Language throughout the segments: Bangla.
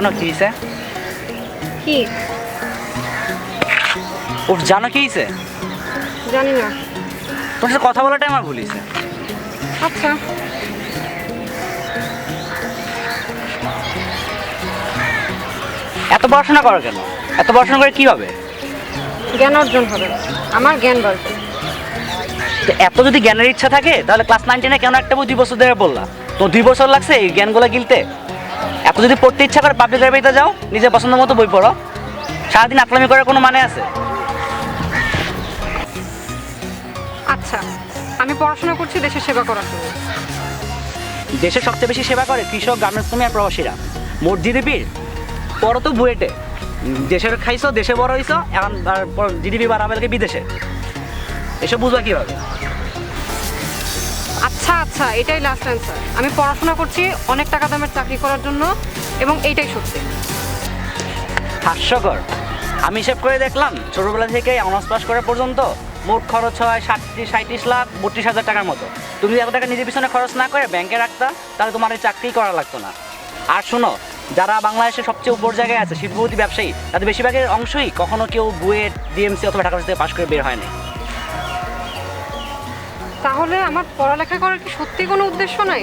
জানো কি হয়েছে কি? ওর জানো কি হয়েছে জানি না। তোর সাথে কথা বলাটাই আমার ভুল হয়েছে আচ্ছা। এত পড়াশোনা করো কেন? এত পড়াশোনা করে কি হবে? জ্ঞান অর্জন হবে। আমার জ্ঞান বাড়বে। তো এত যদি জ্ঞানের ইচ্ছা থাকে তাহলে ক্লাস নাইন টেনে কেন একটা বই দুই বছর ধরে বললা? তো দুই বছর লাগছে এই জ্ঞানগুলো গিলতে? এত যদি পড়তে ইচ্ছা করে পাবলিক লাইব্রেরিতে যাও নিজের পছন্দ মতো বই পড়ো। সারাদিন আকলামি করার কোনো মানে আছে? আচ্ছা আমি পড়াশোনা করছি দেশের সেবা করার জন্য। দেশের সবচেয়ে বেশি সেবা করে কৃষক গার্মেন্টস কর্মী আর প্রবাসীরা। মোট জিডিপির পর তো বুয়েটে। দেশের খাইছো দেশে বড় হইছো এখন জিডিপি বাড়াবে বিদেশে? এসব বুঝবা কীভাবে? আচ্ছা আচ্ছা এটাই লাস্ট অ্যান্সার আমি পড়াশোনা করছি, অনেক টাকা দামের চাকরি করার জন্য, এবং এইটাই সত্যি। হাস্যকর। আমি হিসেব করে দেখলাম, ছোটবেলা থেকে অনার্স পাস করা পর্যন্ত মোট খরচ হয় ষাটটি সাঁত্রিশ লাখ, বত্রিশ হাজার টাকার মতো। তুমি এত টাকা নিজের পিছনে খরচ না করে ব্যাংকে রাখতা, তাহলে তোমার এই চাকরি করা লাগতো না। আর শোনো, যারা বাংলাদেশের সবচেয়ে উপর জায়গায় আছে, শিল্পপতি, ব্যবসায়ী, তাদের বেশিরভাগের অংশই কখনো কেউ বুয়েট, ডিএমসি অথবা ঢাকা থেকে পাশ করে বের হয়নি। তাহলে আমার পড়ালেখা করার কি সত্যি কোনো উদ্দেশ্য নাই?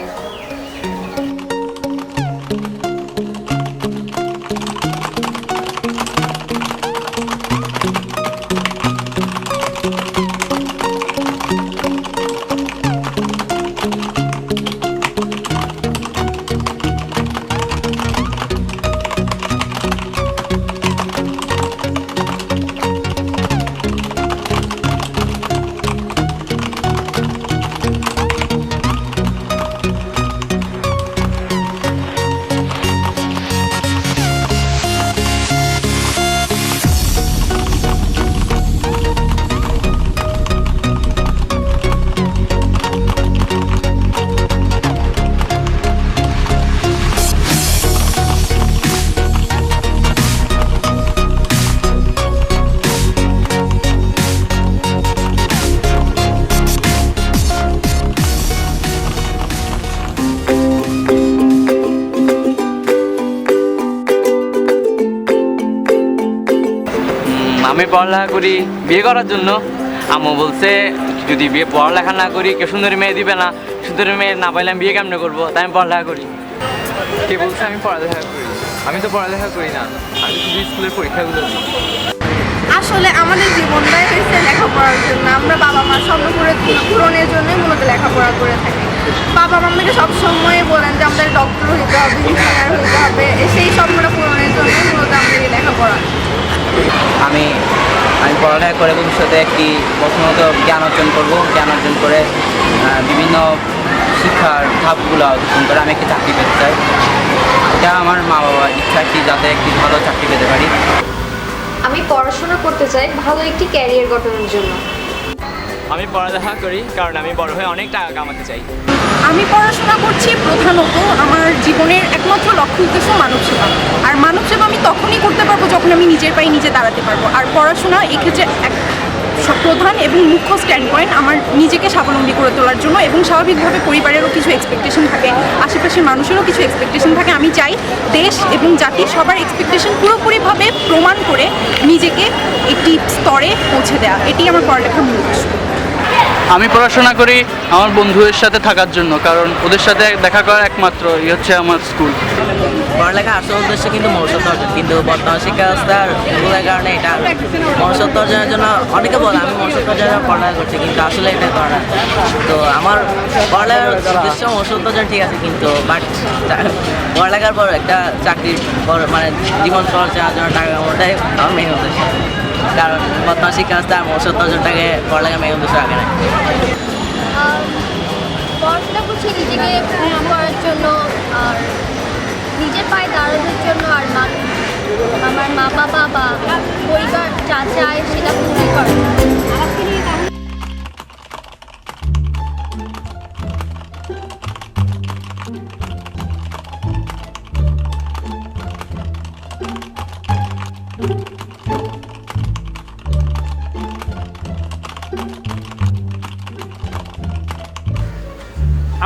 আমি পড়ালেখা করি বিয়ে করার জন্য। আম্মু বলছে যদি বিয়ে পড়ালেখা না করি কেউ সুন্দরী মেয়ে দিবে না। সুন্দরী মেয়ে না পাইলে আমি বিয়ে কেমনে করব? তাই আমি পড়ালেখা করি। কে বলছে আমি পড়ালেখা করি? আমি তো পড়ালেখা করি না। আমি শুধু স্কুলের পরীক্ষাগুলো দিই। আসলে আমাদের জীবনটাই হয়েছে লেখাপড়ার জন্য। আমরা বাবা মার স্বপ্ন করে পূরণের জন্যই মূলত লেখাপড়া করে থাকি। বাবা মা আমাকে সবসময় বলেন যে আমাদের ডক্টর হইতে হবে ইঞ্জিনিয়ার হইতে হবে। সেই স্বপ্নটা পূরণের জন্যই মূলত আমাদের লেখাপড়া। আমি আমি পড়ালেখা করে ভবিষ্যতে একটি প্রথমত জ্ঞান অর্জন করব। জ্ঞান অর্জন করে বিভিন্ন শিক্ষার ধাপগুলো অর্জন করে আমি একটি চাকরি পেতে চাই। এটা আমার মা বাবার ইচ্ছা একটি যাতে একটি ভালো চাকরি পেতে পারি। আমি পড়াশোনা করতে চাই ভালো একটি ক্যারিয়ার গঠনের জন্য। আমি পড়ালেখা করি, কারণ আমি বড় হয়ে অনেক টাকা কামাতে চাই। আমি পড়াশোনা করছি প্রধানত আমার জীবনের একমাত্র লক্ষ্য উদ্দেশ্য মানব সেবা। আর মানব সেবা আমি তখনই করতে পারব যখন আমি নিজের পায়ে নিজে দাঁড়াতে পারব। আর পড়াশোনা এক্ষেত্রে এক প্রধান এবং মুখ্য স্ট্যান্ড পয়েন্ট আমার নিজেকে স্বাবলম্বী করে তোলার জন্য এবং স্বাভাবিকভাবে পরিবারেরও কিছু এক্সপেকটেশন থাকে, আশেপাশের মানুষেরও কিছু এক্সপেকটেশন থাকে। আমি চাই দেশ এবং জাতি সবার এক্সপেকটেশন পুরোপুরিভাবে প্রমাণ করে নিজেকে একটি স্তরে পৌঁছে দেওয়া এটি আমার পড়ালেখার মূল উদ্দেশ্য। আমি পড়াশোনা করি আমার বন্ধুদের সাথে থাকার জন্য, কারণ ওদের সাথে দেখা করা একমাত্র ই হচ্ছে আমার স্কুল পড়ালেখা আসল উদ্দেশ্য কিন্তু মনুষ্যত্ব অর্জন, কিন্তু বর্তমান শিক্ষা ব্যবস্থার কারণে এটা মনুষ্যত্ব অর্জনের জন্য অনেকে বলে, আমি মনুষ্যত্ব অর্জনের পড়ালেখা করছি কিন্তু আসলে এটা করে না। তো আমার পড়ালেখার উদ্দেশ্য মনুষ্যত্ব অর্জন ঠিক আছে, কিন্তু বাট পড়ালেখার পর একটা চাকরির পর মানে জীবন সহজ জন্য টাকা কামানোটাই আমার মেন উদ্দেশ্য। কারণ বর্তমান শিক্ষা ব্যবস্থা মনুষ্যত্ব অর্জনটাকে পড়ালেখা না পড়াশোনা করছি নিজেকে জন্য আর নিজের পায়ে দাঁড়ানোর জন্য আর আমার মা বাবা বা পরিবার যা চায় সেটা পূরণ করে।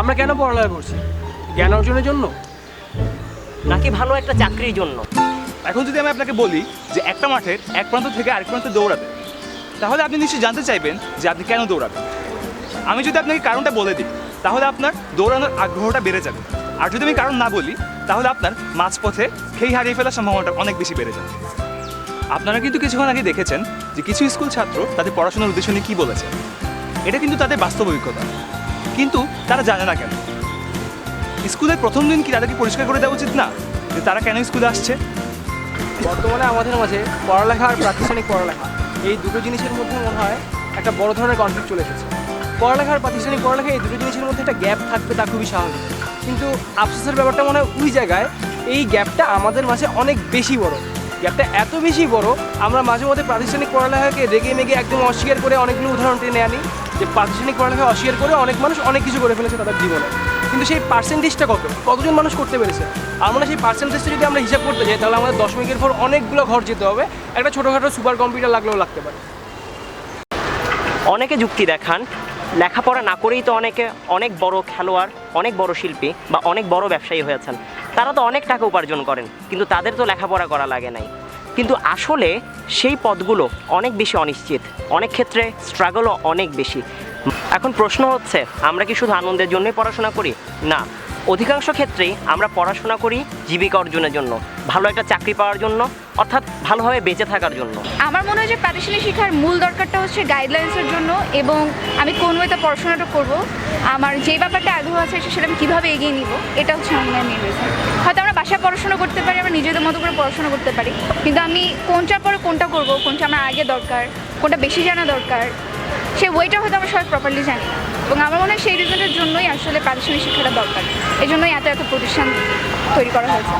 আমরা কেন পড়ালেখা করছি? জ্ঞান অর্জনের জন্য? নাকি ভালো একটা চাকরির জন্য? এখন যদি আমি আপনাকে বলি যে একটা মাঠের এক প্রান্ত থেকে আরেক প্রান্তে দৌড়াতে তাহলে আপনি নিশ্চয়ই জানতে চাইবেন যে আপনি কেন দৌড়াবেন। আমি যদি আপনাকে কারণটা বলে দিই তাহলে আপনার দৌড়ানোর আগ্রহটা বেড়ে যাবে। আর যদি আমি কারণ না বলি তাহলে আপনার মাঝপথে খেই হারিয়ে ফেলার সম্ভাবনাটা অনেক বেশি বেড়ে যাবে। আপনারা কিন্তু কিছুক্ষণ আগে দেখেছেন যে কিছু স্কুল ছাত্র তাদের পড়াশোনার উদ্দেশ্য নিয়ে কী বলেছে। এটা কিন্তু তাদের বাস্তব অভিজ্ঞতা। কিন্তু তারা জানে না কেন। স্কুলের প্রথম দিন কি তাদেরকে পরিষ্কার করে দেওয়া উচিত না? যে তারা কেন স্কুলে আসছে? বর্তমানে আমাদের মাঝে পড়ালেখা আর প্রাতিষ্ঠানিক পড়ালেখা, এই দুটো জিনিসের মধ্যে মনে হয় একটা বড় ধরনের কনফ্লিক্ট চলে এসেছে। পড়ালেখা আর প্রাতিষ্ঠানিক পড়ালেখা, এই দুটো জিনিসের মধ্যে একটা গ্যাপ থাকবে তা খুবই স্বাভাবিক। কিন্তু আফসোসের ব্যাপারটা মনে হয় ওই জায়গায় এই গ্যাপটা আমাদের মাঝে অনেক বেশি বড়। গ্যাপটা এত বেশি বড়, আমরা মাঝে মধ্যে প্রাতিষ্ঠানিক পড়ালেখাকে রেগে মেগে একদম অস্বীকার করে অনেকগুলো উদাহরণ টেনে আনি। যে প্রাতিষ্ঠানিক পড়ালেখা অস্বীকার করে অনেক মানুষ অনেক কিছু করে ফেলেছে তাদের জীবনে। কিন্তু সেই পার্সেন্টেজটা কত? কতজন মানুষ করতে পেরেছে? আর মানে সেই পার্সেন্টেজটা যদি আমরা হিসাব করতে যাই, তাহলে আমাদের দশমিকের পর অনেকগুলো ঘর যেতে হবে। একটা ছোটোখাটো সুপার কম্পিউটার লাগলেও লাগতে পারে। অনেকে যুক্তি দেখান, লেখাপড়া না করেই তো অনেকে অনেক বড় খেলোয়াড়, অনেক বড় শিল্পী বা অনেক বড় ব্যবসায়ী হয়েছেন তারা তো অনেক টাকা উপার্জন করেন, কিন্তু তাদের তো লেখাপড়া করা লাগে নাই। কিন্তু আসলে সেই পদগুলো অনেক বেশি অনিশ্চিত। অনেক ক্ষেত্রে স্ট্রাগলও অনেক বেশি। এখন প্রশ্ন হচ্ছে, আমরা কি শুধু আনন্দের জন্যই পড়াশোনা করি? না। অধিকাংশ ক্ষেত্রেই আমরা পড়াশোনা করি জীবিকা অর্জনের জন্য, ভালো একটা চাকরি পাওয়ার জন্য, অর্থাৎ ভালোভাবে বেঁচে থাকার জন্য। আমার মনে হয় যে প্রাতিষ্ঠানিক শিক্ষার মূল দরকারটা হচ্ছে গাইডলাইন্সের জন্য এবং আমি কোন ওয়েতে পড়াশোনাটা করব, আমার যে ব্যাপারটা আগ্রহ আছে সেটা আমি কীভাবে এগিয়ে নিব, এটা হচ্ছে আমার মনে হয় হয়তো আমরা বাসায় পড়াশোনা করতে পারি, আমরা নিজেদের মতো করে পড়াশোনা করতে পারি, কিন্তু আমি কোনটার পরে কোনটা করব, কোনটা আমার আগে দরকার, কোনটা বেশি জানা দরকার সেই ওয়েটা হয়তো আমরা সবাই প্রপারলি জানি। এবং আমার মনে হয় সেই রিজনের জন্যই আসলে প্রাতিষ্ঠানিক শিক্ষাটা দরকার। এই জন্যই এত এত প্রতিষ্ঠান তৈরি করা হয়েছে।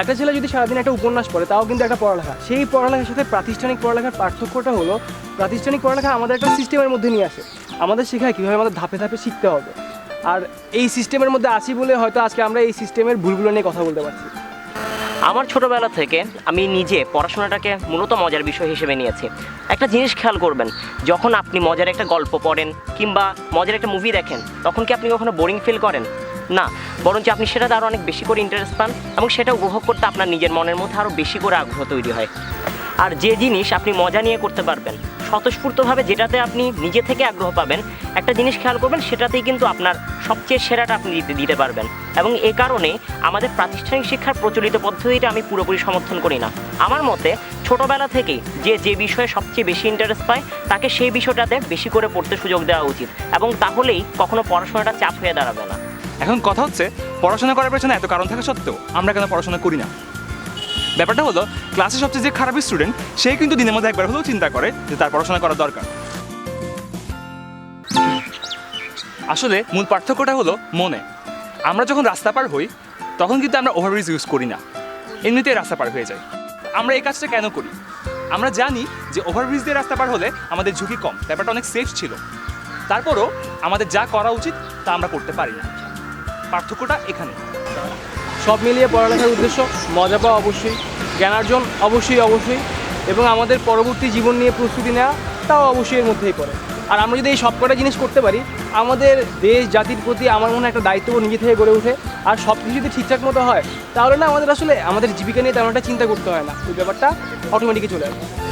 একটা ছেলে যদি সারাদিন একটা উপন্যাস পড়ে, তাও কিন্তু একটা পড়ালেখা। সেই পড়ালেখার সাথে প্রাতিষ্ঠানিক পড়ালেখার পার্থক্যটা হলো, প্রাতিষ্ঠানিক পড়ালেখা আমাদের একটা সিস্টেমের মধ্যে নিয়ে আসে। আমাদের শেখায় কীভাবে আমাদের ধাপে ধাপে শিখতে হবে। আর এই সিস্টেমের মধ্যে আছি বলে হয়তো আজকে আমরা এই সিস্টেমের ভুলগুলো নিয়ে কথা বলতে পারছি। আমার ছোটোবেলা থেকে আমি নিজে পড়াশোনাটাকে মূলত মজার বিষয় হিসেবে নিয়েছি। একটা জিনিস খেয়াল করবেন, যখন আপনি মজার একটা গল্প পড়েন কিংবা মজার একটা মুভি দেখেন, তখন কি আপনি কখনো বোরিং ফিল করেন? না, বরঞ্চ আপনি সেটাতে আরও অনেক বেশি করে ইন্টারেস্ট পান এবং সেটা উপভোগ করতে আপনার নিজের মনের মধ্যে আরও বেশি করে আগ্রহ তৈরি হয়। আর যে জিনিস আপনি মজা নিয়ে করতে পারবেন, স্বতঃস্ফূর্তভাবে যেটাতে আপনি নিজে থেকে আগ্রহ পাবেন, একটা জিনিস খেয়াল করবেন, সেটাতেই কিন্তু আপনার সবচেয়ে সেরাটা আপনি দিতে দিতে পারবেন। এবং এ কারণে আমাদের প্রাতিষ্ঠানিক শিক্ষার প্রচলিত পদ্ধতিটা আমি পুরোপুরি সমর্থন করি না। আমার মতে, ছোটবেলা থেকেই যে যে বিষয়ে সবচেয়ে বেশি ইন্টারেস্ট পায়, তাকে সেই বিষয়টাতে বেশি করে পড়তে সুযোগ দেওয়া উচিত। এবং তাহলেই কখনো পড়াশোনাটা চাপ হয়ে দাঁড়াবে না। এখন কথা হচ্ছে, পড়াশোনা করার পেছনে এত কারণ থাকা সত্ত্বেও আমরা কেন পড়াশোনা করি না? ব্যাপারটা হলো ক্লাসে সবচেয়ে যে খারাপ স্টুডেন্ট সে কিন্তু দিনের মধ্যে একবার হলেও চিন্তা করে যে তার পড়াশোনা করা দরকার। আসলে মূল পার্থক্যটা হলো মনে। আমরা যখন রাস্তা পার হই, তখন কিন্তু আমরা ওভারব্রিজ ইউজ করি না। এমনিতেই রাস্তা পার হয়ে যায় আমরা এই কাজটা কেন করি? আমরা জানি যে ওভারব্রিজ দিয়ে রাস্তা পার হলে আমাদের ঝুঁকি কম, ব্যাপারটা অনেক সেফ ছিল। তারপরও আমাদের যা করা উচিত, তা আমরা করতে পারি না। পার্থক্যটা এখানে। সব মিলিয়ে পড়ালেখার উদ্দেশ্য মজা পাওয়া অবশ্যই। জ্ঞানার্জন অবশ্যই অবশ্যই। এবং আমাদের পরবর্তী জীবন নিয়ে প্রস্তুতি নেওয়া, তাও অবশ্যই এর মধ্যেই পড়ে। আর আমরা যদি এই সব কটা জিনিস করতে পারি, আমাদের দেশ, জাতির প্রতি আমার মনে হয় একটা দায়িত্ব নিজে থেকে গড়ে ওঠে। আর সব কিছু যদি ঠিকঠাক মতো হয়, তাহলে না আমাদের আসলে আমাদের জীবিকা নিয়ে তেমন একটা চিন্তা করতে হয় না। ওই ব্যাপারটা অটোমেটিকই চলে আসে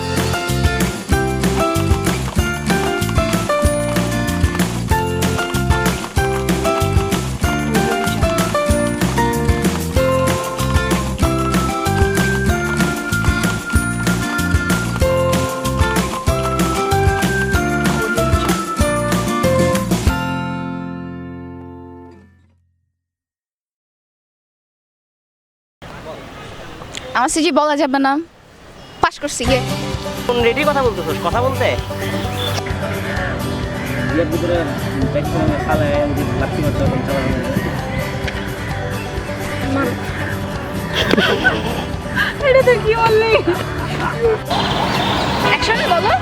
সিজি বলা যাবে না। পাশ করছি গিয়ে। কোন রেডি কথা বলতেছোস? কথা বলতে। এটা তো কি বললি? একসঙ্গে বলো।